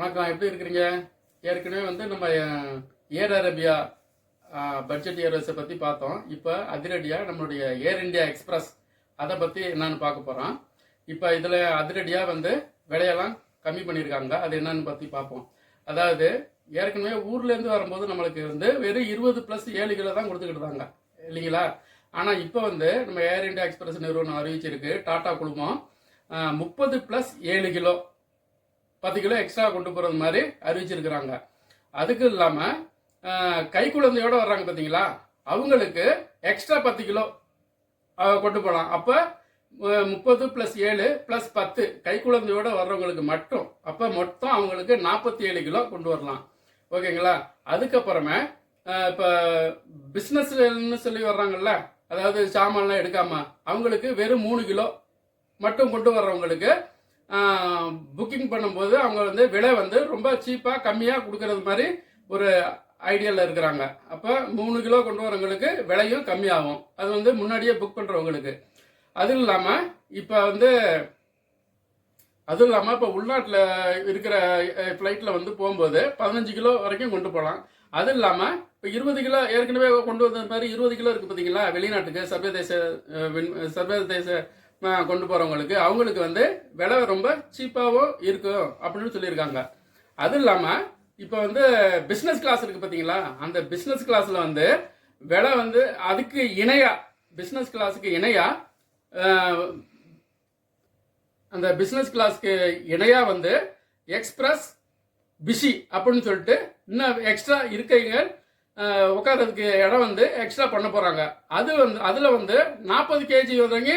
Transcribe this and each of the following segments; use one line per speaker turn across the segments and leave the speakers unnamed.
வணக்கம் எப்படி இருக்கிறீங்க? ஏற்கனவே வந்து நம்ம ஏர் அரேபியா பட்ஜெட் ஏர்வேஸை பற்றி பார்த்தோம். இப்போ அதிரடியாக நம்மளுடைய ஏர் இண்டியா எக்ஸ்பிரஸ் அதை பற்றி என்னன்னு பார்க்க போகிறோம் இப்போ இதில் அதிரடியாக வந்து விலையெல்லாம் கம்மி பண்ணியிருக்காங்க. அது என்னன்னு பற்றி பார்ப்போம். அதாவது ஏற்கனவே ஊர்லேருந்து வரும்போது நம்மளுக்கு வந்து வெறும் இருபது ப்ளஸ் ஏழு கிலோ தான் கொடுத்துக்கிட்டு இருந்தாங்க. இல்லைங்களா? ஆனால் இப்போ வந்து நம்ம ஏர் இண்டியா எக்ஸ்பிரஸ் நிறுவனம் அறிவிச்சிருக்கு. டாடா குழுமம் முப்பது ப்ளஸ் ஏழு கிலோ பத்து கிலோ எக்ஸ்ட்ரா கொண்டு போகிறது மாதிரி அறிவிச்சிருக்கிறாங்க. அதுக்கு இல்லாமல் கை குழந்தையோட வர்றாங்க பார்த்தீங்களா அவங்களுக்கு எக்ஸ்ட்ரா பத்து கிலோ கொண்டு போகலாம் அப்போ முப்பது ப்ளஸ் ஏழு ப்ளஸ் பத்து கை குழந்தையோட வர்றவங்களுக்கு மட்டும் அப்போ மொத்தம் அவங்களுக்கு நாற்பத்தி ஏழு கிலோ கொண்டு வரலாம். ஓகேங்களா? அதுக்கப்புறமே இப்போ பிஸ்னஸ்ன்னு சொல்லி வர்றாங்கல்ல அதாவது சாமான்லாம் எடுக்காமல் அவங்களுக்கு வெறும் மூணு கிலோ மட்டும் கொண்டு வர்றவங்களுக்கு புக்கிங் பண்ணும்போது அவங்க வந்து விலை வந்து ரொம்ப சீப்பாக கம்மியாக கொடுக்கறது மாதிரி ஒரு ஐடியாவில் இருக்கிறாங்க. அப்போ மூணு கிலோ கொண்டு வரவங்களுக்கு விலையும் கம்மியாகும். அது வந்து முன்னாடியே புக் பண்ணுறவங்களுக்கு அதுவும் இல்லாமல் இப்போ வந்து அதுவும் இல்லாமல் இப்போ உள்நாட்டில் இருக்கிற ஃப்ளைட்டில் வந்து போகும்போது பதினஞ்சு கிலோ வரைக்கும் கொண்டு போகலாம் அதுவும் இல்லாமல் இப்போ இருபது கிலோ ஏற்கனவே கொண்டு வந்த மாதிரி இருபது கிலோ இருக்குது பார்த்தீங்களா வெளிநாட்டுக்கு சர்வதேச சர்வதேச கொண்டு போகிறவங்களுக்கு அவங்களுக்கு வந்து விலை ரொம்ப சீப்பாகவும் இருக்கும் அப்படின்னு சொல்லியிருக்காங்க. அது இல்லாமல் இப்போ வந்து பிஸ்னஸ் கிளாஸ் இருக்குது பார்த்தீங்களா அந்த பிஸ்னஸ் கிளாஸில் வந்து விலை வந்து அதுக்கு இணையாக பிஸ்னஸ் கிளாஸுக்கு இணையாக அந்த பிஸ்னஸ் கிளாஸ்க்கு இணையாக வந்து எக்ஸ்பிரஸ் பிஸி அப்படின்னு சொல்லிட்டு இன்னும் எக்ஸ்ட்ரா இருக்கைங்க உட்காரதுக்கு இடம் வந்து எக்ஸ்ட்ரா பண்ண போகிறாங்க அது வந்து அதில் வந்து நாற்பது கேஜி வந்தவங்க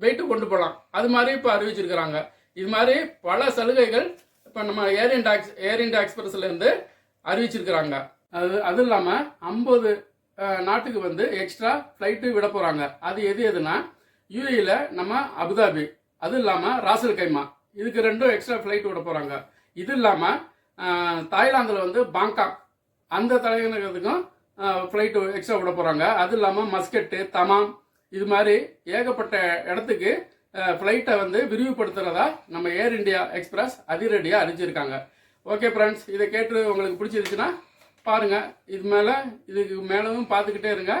போயிட்டு கொண்டு போகலாம் அது மாதிரி இப்போ அறிவிச்சிருக்கிறாங்க. இது மாதிரி பல சலுகைகள் இப்போ நம்ம ஏர் இண்டா ஏர் இண்டா எக்ஸ்பிரஸ்லேருந்து அறிவிச்சிருக்கிறாங்க. அது அதுவும் இல்லாமல் ஐம்பது நாட்டுக்கு வந்து எக்ஸ்ட்ரா ஃப்ளைட்டு விட போகிறாங்க அது எது எதுனா யூஏயில் நம்ம அபுதாபி அது இல்லாமல் ராசல் கைமா. இதுக்கு ரெண்டும் எக்ஸ்ட்ரா ஃப்ளைட் விட போகிறாங்க இது இல்லாமல் தாய்லாந்தில் வந்து பாங்காக். அந்த தலைநகரத்துக்கும் ஃப்ளைட்டு எக்ஸ்ட்ரா விட போகிறாங்க அது இல்லாமல் மஸ்கெட்டு தமாம் இது மாதிரி ஏகப்பட்ட இடத்துக்கு ஃப்ளைட்டை வந்து விரிவுபடுத்துறதா நம்ம ஏர் இண்டியா எக்ஸ்பிரஸ் அதிரடியாக அறிஞ்சிருக்காங்க. ஓகே ஃப்ரெண்ட்ஸ் இதை கேட்டு உங்களுக்கு பிடிச்சிருச்சுன்னா பாருங்கள் இது மேலே இதுக்கு மேலவும் பார்த்துக்கிட்டே இருங்க.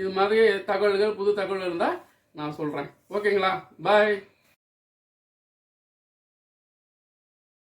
இது மாதிரி தகவல்கள் புது தகவல் இருந்தால் நான் சொல்கிறேன் ஓகேங்களா பாய்